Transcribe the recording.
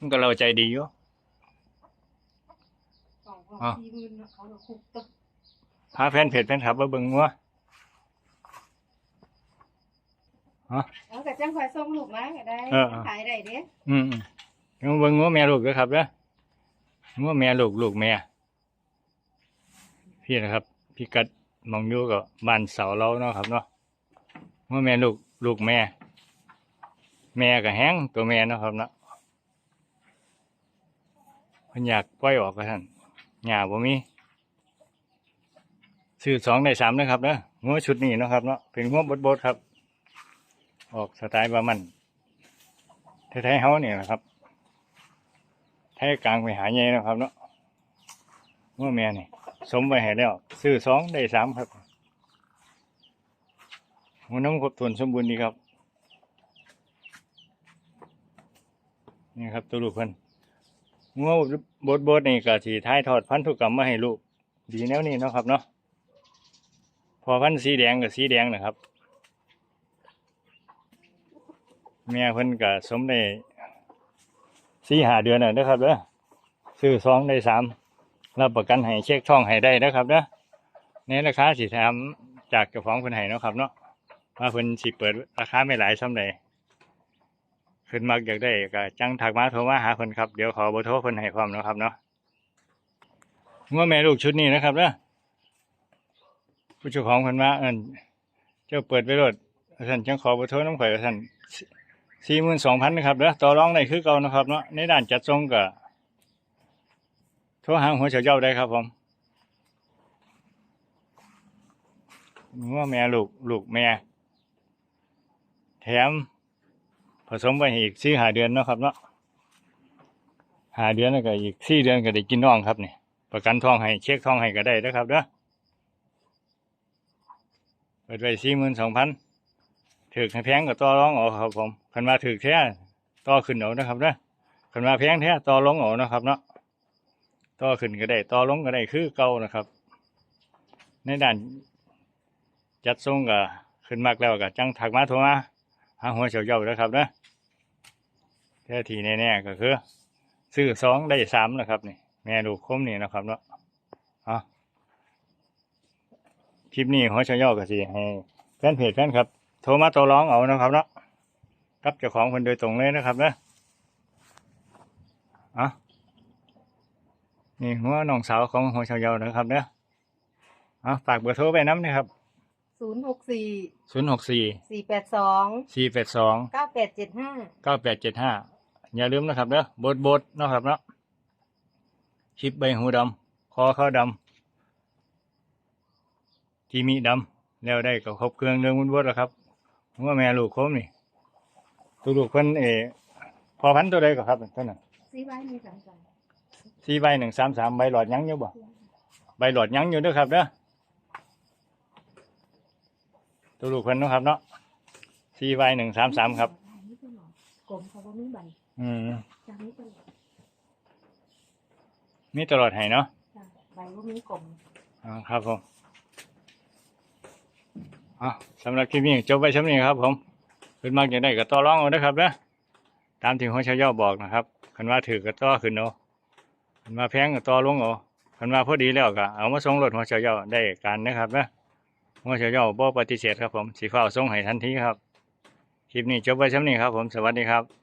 มันก็เราใจดีอยู่สองพันอ้าวสี่หมื่นเนาะเขาก็คุกตกพาแฟนเพจแฟนคลับมาเบิ่งงัวเอาแต่จังคอยส่งลูกมาก็ได้เออขายได้เด้อืมๆเดี๋ยวมาเบิ่งงัวแม่ลูกเด้อครับเด้องัวแม่ลูกลูกแม่พี่นะครับ พี่กัดหมองอยู่กับบ้านเสาเราเนาะครับเนาะงัวแม่ลูกลูกแม่ แม่ก็แห้งตัวแม่เนาะครับเนาะ เพิ่นอยากปล่อยออกก็ท่านหญ้าบ่มีซื้อสองได้สามนะครับเนาะงัวชุดนี้นะครับเนาะเป็นงัวบดๆครับ ออกสไตล์บามันไทยๆเฮาเนี่ยนะครับไทยกลางไปหาใหญ่นะครับเนาะงัวแม่นี่สมไว้ให้แล้วซื้อสองได้สามครับหัวน้ำครบถ้วนสมบูรณ์ดีครับนี่ครับตัวลูกเพิ่น งัวบดบดนี่ก็สีท้ายทอดพันธุกรรมมาให้ลูก ดีแนวนี้เนาะครับเนาะพอพันธุ์สีแดงกับสีแดงนะครับ แม่เพิ่นก็สมได้สี่หาเดือนน่ะนะครับเด้อซื้อสองได้สามรับประกันให้เช็คช่องให้ได้นะครับเนาะในราคาสิถามจากเจ้าของเพิ่นให้นะครับเนาะว่าเพิ่นสิเปิดราคาไม่หลายซ้ำใด เพิ่นมักอยากได้ก็จังทักมาโทรมาหาเพิ่นครับเดี๋ยวขอเบอร์โทรเพิ่นให้พร้อมนะครับเนาะงัวแม่ลูกชุดนี้นะครับเนาะผู้เจ้าของเพิ่นว่าเอิ้นเจ้าเปิดไปรถท่านจังขอเบอร์โทรน้ำข่อยว่าท่านสี่หมื่นสองพันนะครับเด้อต่อรองได้คือเก่านะครับเนาะในด้านจัดส่งก็โทรหาหัวเฉาเจ้าได้ครับผมว่าแม่ลูกลูกแม่แถม ผสมไปอีกสี่หาเดือนเนาะครับเนาะหาเดือนแล้วก็อีกสี่เดือนก็ได้กินน้องครับเนี่ยประกันทองให้เช็คทองให้ก็ได้นะครับเด้อเปิดไว้สี่หมื่นสองพันถือแพงก็ต่อรองเอาครับผมคันมาถือแท้ต่อขึ้นเอานะครับเด้อคันมาแพงแท้ต่อลงเอานะครับเนาะต่อขึ้นก็ได้ต่อลงก็ได้คือเก่านะครับ ในด้านจัดทรงก็ขึ้นมากแล้วก็จังถักมาโทรมา หาหัวเฉาเจ้าแล้วครับนะแท้ทีแน่ๆก็คือซื้อสองได้สามนะครับนี่แม่ดูกคมนี่นะครับเนาะเอาคลิปนี้หัวเฉาเจ้าก็สิให้แฟนเพจแฟนครับ โทรมาต่อร้องเอานะครับเนาะกับเจ้าของคนโดยตรงเลยนะครับนะอะนี่หัวน้องสาวของหัวชาวเยานะครับเนาะเอาฝากเบอร์โทรไปน้ำนะครับ ศูนย์หกสี่ศูนย์หกสี่สี่แปดสองสี่แปดสองเก้าแปดเจ็ดห้าเก้าแปดเจ็ดห้าอย่าลืมนะครับเนาะบดบดเนาะครับเนาะชิปใบหูดำคอเขาดำจีมีดำแล้วได้กับครบเครื่องเรื่องวุ่นวดแล้วครับหัวแม่ลูกโคมนี่ตัวลูกเพิ่นเออพอพันธุ์ตัวใดก็ครับท่านน่ะซื้อไว้มีสามสายสี่ใบหนึ่งสามสามใบหลอดยังอยู่บ่ใบหลอดยังอยู่เด้วยครับเด้อตั วลูกเพิ่นเนาะครับ เนาะสี่ใบหนึ่งสามสามครับ กลมเขาว่ามีใบอืมจากนี้เป็นมีตลอดให้เนาะใบว่ามีกลมอ่าครับผมอะสำหรับคลิปนี้จบไปช่ำนี้ครับ ผมขึ้นมากอย่างได้ก็ต่อรองเอาเด้อครับเด้อตามที่หัวชาวย่อบอกนะครับคันว่าถือก็ต่อขึ้นเอาคันว่าแพงก็ต่อลงเอาคันว่าพอดีแล้วก็เอามาส่งรถหัวชาวย่อได้การนะครับ เด้อหัวชาวย่อบ่ปฏิเสธครับผมสีฟ้าส่งให้ทันทีครับ คลิปนี้จบไปช่นนี้ครับผม สวัสดีครับ